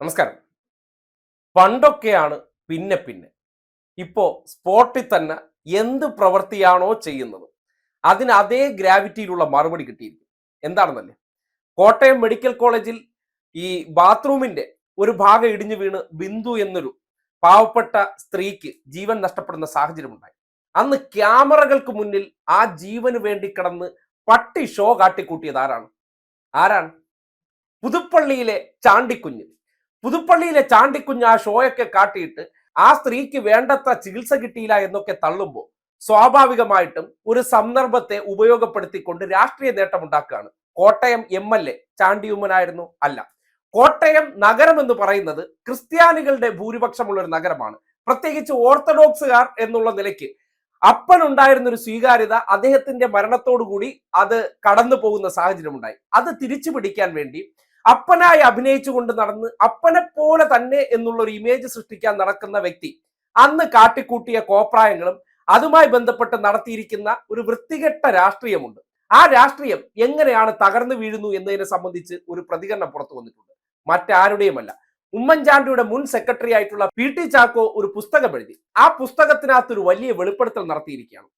നമസ്കാരം. പണ്ടൊക്കെയാണ് പിന്നെ പിന്നെ. ഇപ്പോ സ്പോട്ടിൽ തന്നെ എന്ത് പ്രവൃത്തിയാണോ ചെയ്യുന്നത് അതിന് അതേ ഗ്രാവിറ്റിയിലുള്ള മറുപടി കിട്ടിയിരിക്കും എന്താണെന്നല്ലേ? കോട്ടയം മെഡിക്കൽ കോളേജിൽ ഈ ബാത്റൂമിന്റെ ഒരു ഭാഗം ഇടിഞ്ഞു വീണ് ബിന്ദു എന്നൊരു പാവപ്പെട്ട സ്ത്രീക്ക് ജീവൻ നഷ്ടപ്പെടുന്ന സാഹചര്യമുണ്ടായി. അന്ന് ക്യാമറകൾക്ക് മുന്നിൽ ആ ജീവന് വേണ്ടി കിടന്ന് പട്ടി ഷോ കാട്ടിക്കൂട്ടിയത് ആരാണ്? ആരാണ്? പുതുപ്പള്ളിയിലെ ചാണ്ടിക്കുഞ്ഞ് പുതുപ്പള്ളിയിലെ ചാണ്ടിക്കുഞ്ഞ് ആ ഷോയൊക്കെ കാട്ടിയിട്ട് ആ സ്ത്രീക്ക് വേണ്ടത്ര ചികിത്സ കിട്ടിയില്ല എന്നൊക്കെ തള്ളുമ്പോൾ സ്വാഭാവികമായിട്ടും ഒരു സന്ദർഭത്തെ ഉപയോഗപ്പെടുത്തിക്കൊണ്ട് രാഷ്ട്രീയ നേട്ടമുണ്ടാക്കുകയാണ്. കോട്ടയം എം എൽ എ ചാണ്ടിയുമ്മനായിരുന്നു അല്ല. കോട്ടയം നഗരം എന്ന് പറയുന്നത് ക്രിസ്ത്യാനികളുടെ ഭൂരിപക്ഷമുള്ള ഒരു നഗരമാണ്. പ്രത്യേകിച്ച് ഓർത്തഡോക്സുകാർ എന്നുള്ള നിലയ്ക്ക് അപ്പൻ ഉണ്ടായിരുന്ന ഒരു സ്വീകാര്യത അദ്ദേഹത്തിന്റെ മരണത്തോടുകൂടി അത് കടന്നു പോകുന്ന സാഹചര്യം ഉണ്ടായി അത് തിരിച്ചു പിടിക്കാൻ വേണ്ടി അപ്പനായി അഭിനയിച്ചുകൊണ്ട് നടന്ന് അപ്പനെ പോലെ തന്നെ എന്നുള്ള ഒരു ഇമേജ് സൃഷ്ടിക്കാൻ നടക്കുന്ന വ്യക്തി. അന്ന് കാട്ടിക്കൂട്ടിയ കോപ്രായങ്ങളും അതുമായി ബന്ധപ്പെട്ട് നടത്തിയിരിക്കുന്ന ഒരു വൃത്തികെട്ട രാഷ്ട്രീയമുണ്ട്. ആ രാഷ്ട്രീയം എങ്ങനെയാണ് തകർന്നു വീഴുന്നു എന്നതിനെ സംബന്ധിച്ച് ഒരു പ്രതികരണം പുറത്തു വന്നിട്ടുണ്ട്. മറ്റാരുടെയുമല്ല. ഉമ്മൻചാണ്ടിയുടെ മുൻ സെക്രട്ടറി ആയിട്ടുള്ള പി ടി ചാക്കോ ഒരു പുസ്തകം എഴുതി. ആ പുസ്തകത്തിനകത്ത് ഒരു വലിയ വെളിപ്പെടുത്തൽ നടത്തിയിരിക്കുകയാണ്.